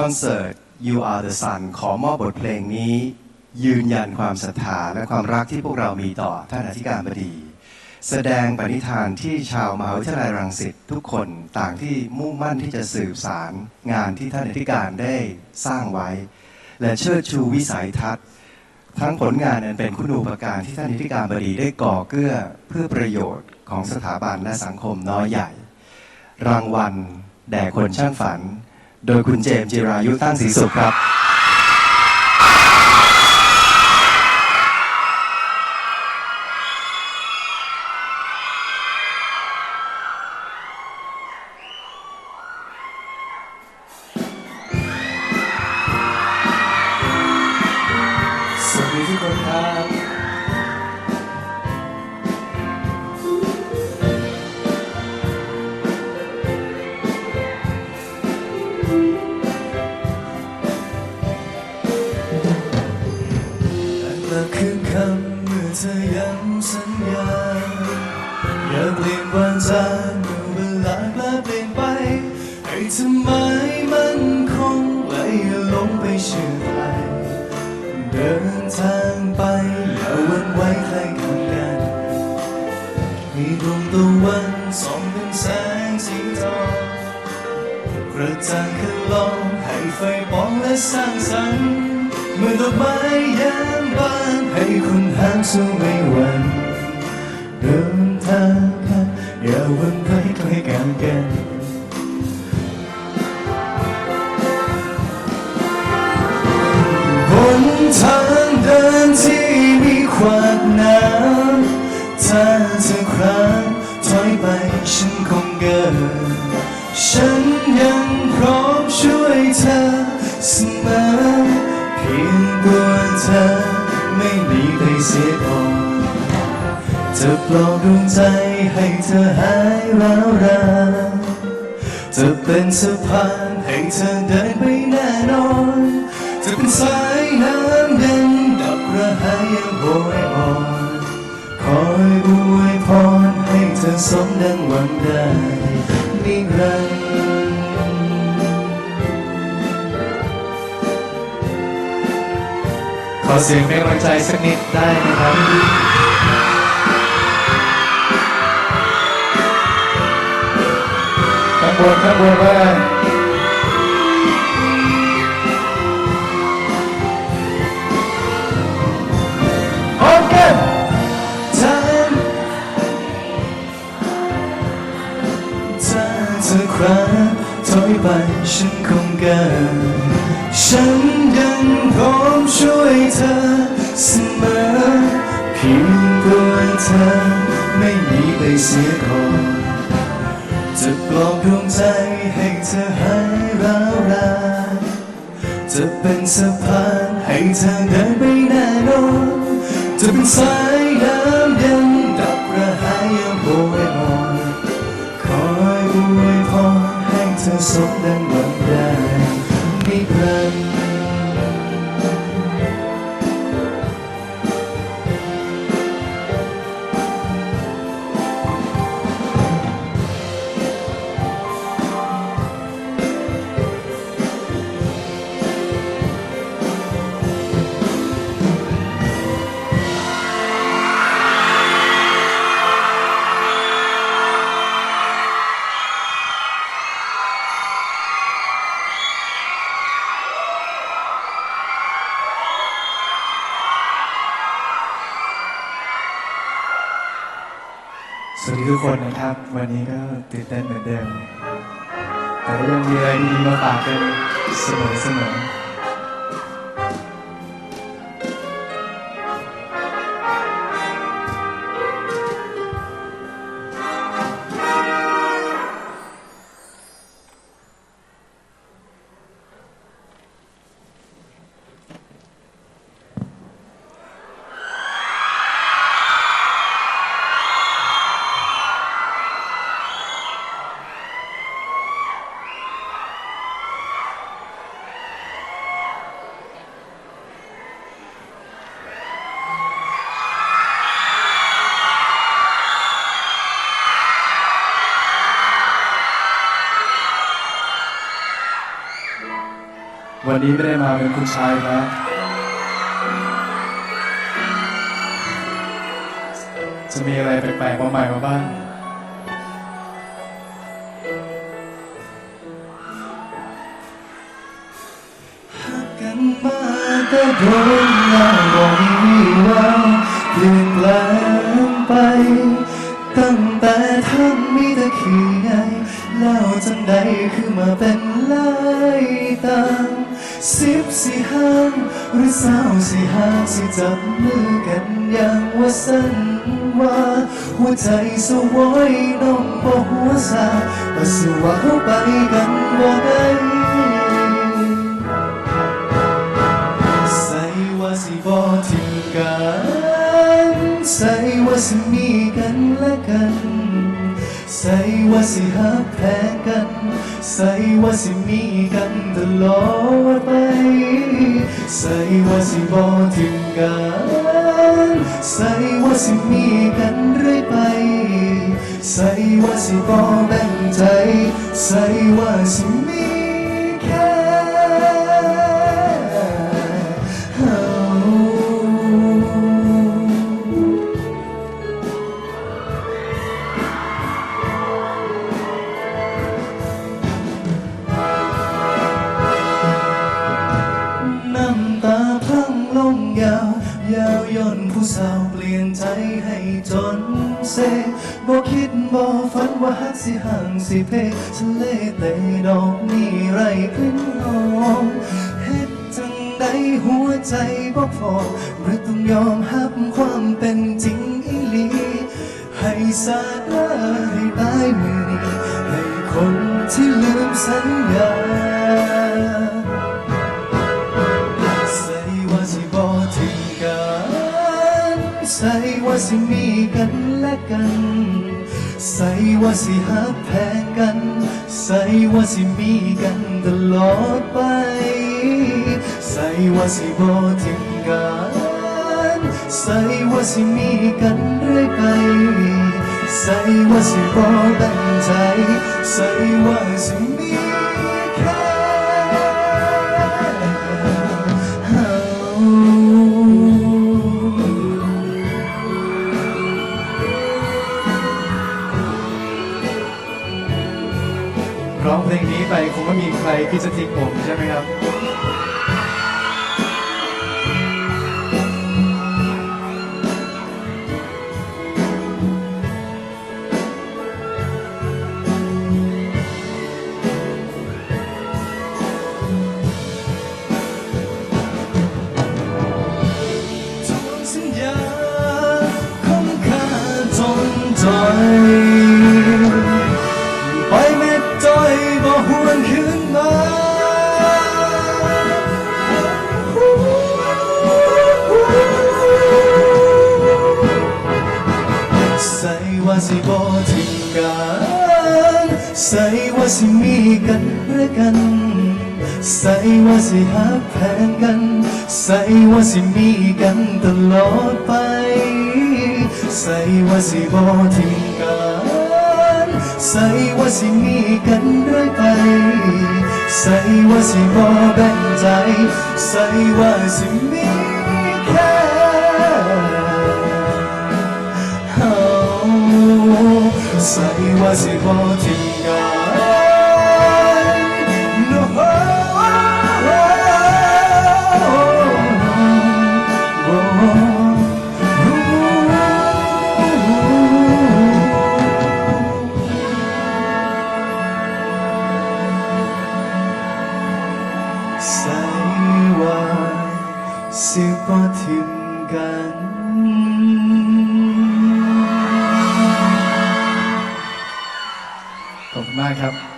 คอนเสิร์ต You Are the Sun ขอมอบบทเพลงนี้ ยืนยันความศรัทธาและความรักที่พวกเรามีต่อท่านอธิการบดี แสดงปณิธานที่ชาวมหาวิทยาลัยรังสิตทุกคนต่างที่มุ่งมั่นที่จะสืบสารงานที่ท่านอธิการได้สร้างไว้ และเชิดชูวิสัยทัศน์ ทั้งผลงานนั้นเป็นคุณูปการที่ท่านอธิการบดีได้ก่อเกื้อเพื่อประโยชน์ของสถาบันและสังคมน้อยใหญ่ รางวัลแด่คนช่างฝัน โดยคุณเจมส์จิรายุตั้งศรีสุขครับ ให้เธอหมายมันคงและอย่าหลงไปเชื่อใครเดินทางไปอย่าวันไว้ใครข้างกันมีดวงตะวันส่องเป็นแสงสีทองกระจ่างขึ้นลองให้ไฟปองและสร้างสรรค์เหมื่อนดอกไม้ย้มบานให้คุณหางสู้ไม่หวั่นเดินทางกันอย่าวันไหวใครกันกัน ทางเดินที่มีขวากน้ำถ้าเธอครางถอยไปฉันคงเกินฉันยังพร้อมช่วยเธอเสมอเพียงตัวเธอไม่มีใครเสียก่อนจะปลอบดวงใจให้เธอหายร้าวรานจะเป็นสะพานให้เธอเดินไปแน่นอนจะ ให้เธอสมดังหวังได้นิรันดร์ขอเสียงเป็นกำลังใจสักนิดได้นะครับข้างบนข้างบนบ้าง เธอเสมอเพียงตัวเธอไม่มีไปเสียก่อนจะปลอบดวงใจให้เธอหายร้าวรานจะเป็นสะพานให้เธอเดินไปแน่นอนจะเป็นสาย ทุกคนนะครับ วันนี้ก็ตื่นเต้นเหมือนเดิม แต่ก็ยังมีอะไรดีมาฝากกันเสมอเสมอ วันนี้ไม่ได้มาเป็นคุณชายนะจะมีอะไรแปลกๆมาใหม่มาบ้างกันมาแต่โดนเราบอกว่าเปลี่ยนแปลง แล้วจังใดคือมาเป็นลายตามสิบสี่ห้างหรือสาวสี่ห้างสิจับมือกันอย่างว่าสันว่า หัวใจสวยน้องบ่หัวซาแต่สิว่าเขาไปกันบ่ได้ใส่ว่าสิบอทิ้งกันใส่ว่าสิมี ว่าสิหักแพ้กัน ใส่ว่าสิมีกันตลอดไป ใส่ว่าสิบอทิ้งกัน ใส่ว่าสิมีกันเรื่อยไป ใส่ว่าสิบอแบ่งใจ ใส่ว่าสิมี เซบ่คิดบ่ฝันว่าฮักสิห่างสิเพทะเลเตดอกนี่ไรขึ้นหอมเฮ็ดจังใดหัวใจบ่พอหรือต้องยอมรับความเป็นจริงอีหลีให้สาดให้ตายมือนี้ให้คนที่ลืมสัญญาใส่ว่าสิบอทิ้งกันใส่ว่าสิมี กัน ใส่ว่าสิหักแพงกัน ใส่ว่าสิมีกันตลอดไป ใส่ว่าสิบอทิ้งกันใส่ว่าสิมีกันเรื่อยไป ใส่ว่าสิบอตั้งใจ ใส่ว่าสิ ไม่มีใกันใส่ว่าสิหักแพงกันใส่ว่าสิมีกันตลอดไปใส่ว่าสิบ่ทิ้งกันใส่ว่าสิมีกันเรื่อยไปใส่ว่าสิบ่แบ่งใจใส่ว่าสิมีแค่ใส่ว่าสิบ่ทิ้ง มากครับ